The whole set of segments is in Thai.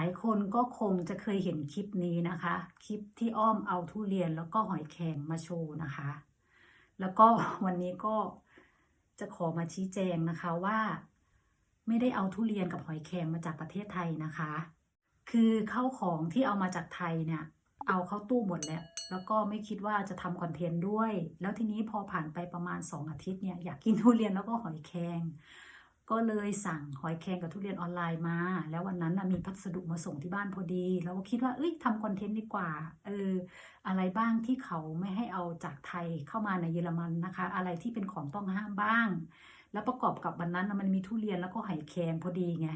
ายคนก็คงจะเคยเห็นคลิปนี้นะคะ คลิปที่อ้อมเอาทุเรียนแล้วก็หอยแครงมาโชว์นะคะ แล้วก็วันนี้ก็จะขอมาชี้แจงนะคะว่า ไม่ได้เอาทุเรียนกับหอยแครงมาจากประเทศไทยนะคะ คือเข้าของที่เอามาจากไทยเนี่ย เอาเข้าตู้หมดแล้ว แล้วก็ไม่คิดว่าจะทำคอนเทนต์ด้วย แล้วทีนี้พอผ่านไปประมาณ 2 อาทิตย์เนี่ยอยากกินทุเรียนแล้วก็หอยแครง ก็เลยสั่งหอยแครงกับทุเรียนออนไลน์มา แล้ววันนั้นนะมีพัสดุมาส่งที่บ้านพอดีเราก็คิดว่า เอ้ยทำคอนเทนต์ดีกว่า เออ อะไรบ้างที่เขาไม่ให้เอาจากไทยเข้ามาในเยอรมันนะคะ อะไรที่เป็นของต้องห้ามบ้าง แล้วประกอบกับวันนั้นนะมันมีทุเรียนแล้วก็หอยแครงพอดีไง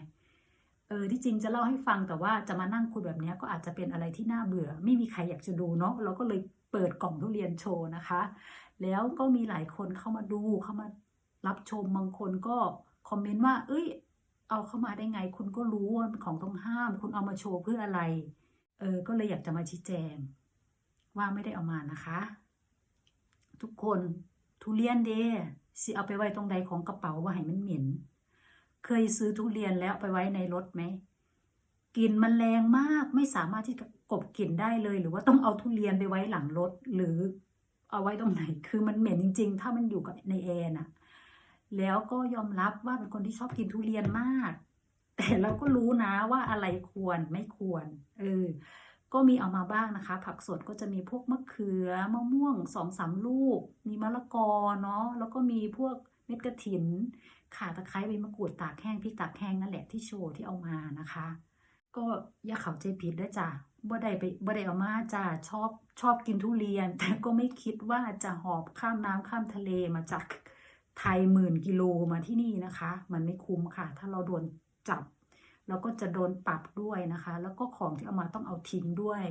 เออ ที่จริงจะเล่าให้ฟังแต่ว่าจะมานั่งคุยแบบนี้ก็อาจจะเป็นอะไรที่น่าเบื่อ ไม่มีใครอยากจะดูเนาะ เราก็เลยเปิดกล่องทุเรียนโชว์นะคะ แล้วก็มีหลายคนเข้ามาดู เข้ามารับชม บางคนก็ คอมเมนต์ว่า เอ้ย เอาเข้ามาได้ไง คุณก็รู้ว่ามันของต้องห้าม คุณเอามาโชว์เพื่ออะไร เออ ก็เลยอยากจะมาชี้แจง ว่าไม่ได้เอามานะคะ ทุกคนทุเรียนเด้สิเอาไปไว้ตรงใดของกระเป๋าว่าให้มันเหม็น เคยซื้อทุเรียนแล้วไปไว้ในรถไหมกลิ่นมันแรงมากไม่สามารถที่จะกบกลิ่นได้เลย หรือว่าต้องเอาทุเรียนไปไว้หลังรถหรือเอาไว้ตรงไหน คือมันเหม็นจริง ๆ ถ้ามันอยู่กับในแอร์น่ะ แล้วก็ยอมรับว่าเป็นคนที่ชอบกินทุเรียนมาก แต่เราก็รู้นะว่าอะไรควรไม่ควร เออ ก็มีเอามาบ้างนะคะ ผักสดก็จะมีพวกมะเขือมะม่วงสองสามลูก มีมะละกอเนาะ แล้วก็มีพวกเม็ดกระถิน ข่าตะไคร้ใบมะกรูดตากแห้งพริกตากแห้งนั่นแหละที่โชว์ที่เอามานะคะ ก็อย่าเขาใจผิดด้วยจ้ะบ่ได้ไปบ่ได้เอามาจ้ะชอบชอบกินทุเรียน แต่ก็ไม่คิดว่าจะหอบข้ามน้ำข้ามทะเลมาจาก ไทยหมื่นกิโลมาที่นี่นะคะ มันไม่คุ้มค่ะ ถ้าเราโดนจับ เราก็จะโดนปรับด้วยนะคะ แล้วก็ของที่เอามาต้องเอาทิ้งด้วย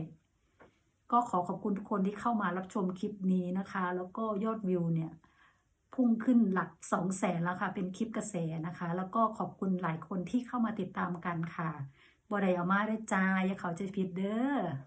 ก็ขอขอบคุณทุกคนที่เข้ามารับชมคลิปนี้นะคะ แล้วก็ยอดวิวเนี่ยพุ่งขึ้นหลักสองแสนแล้วค่ะ เป็นคลิปกระแสนะคะ แล้วก็ขอบคุณหลายคนที่เข้ามาติดตามกันค่ะบอไดเอามาได้จ้าอย่าเขาใจผิดเด้อ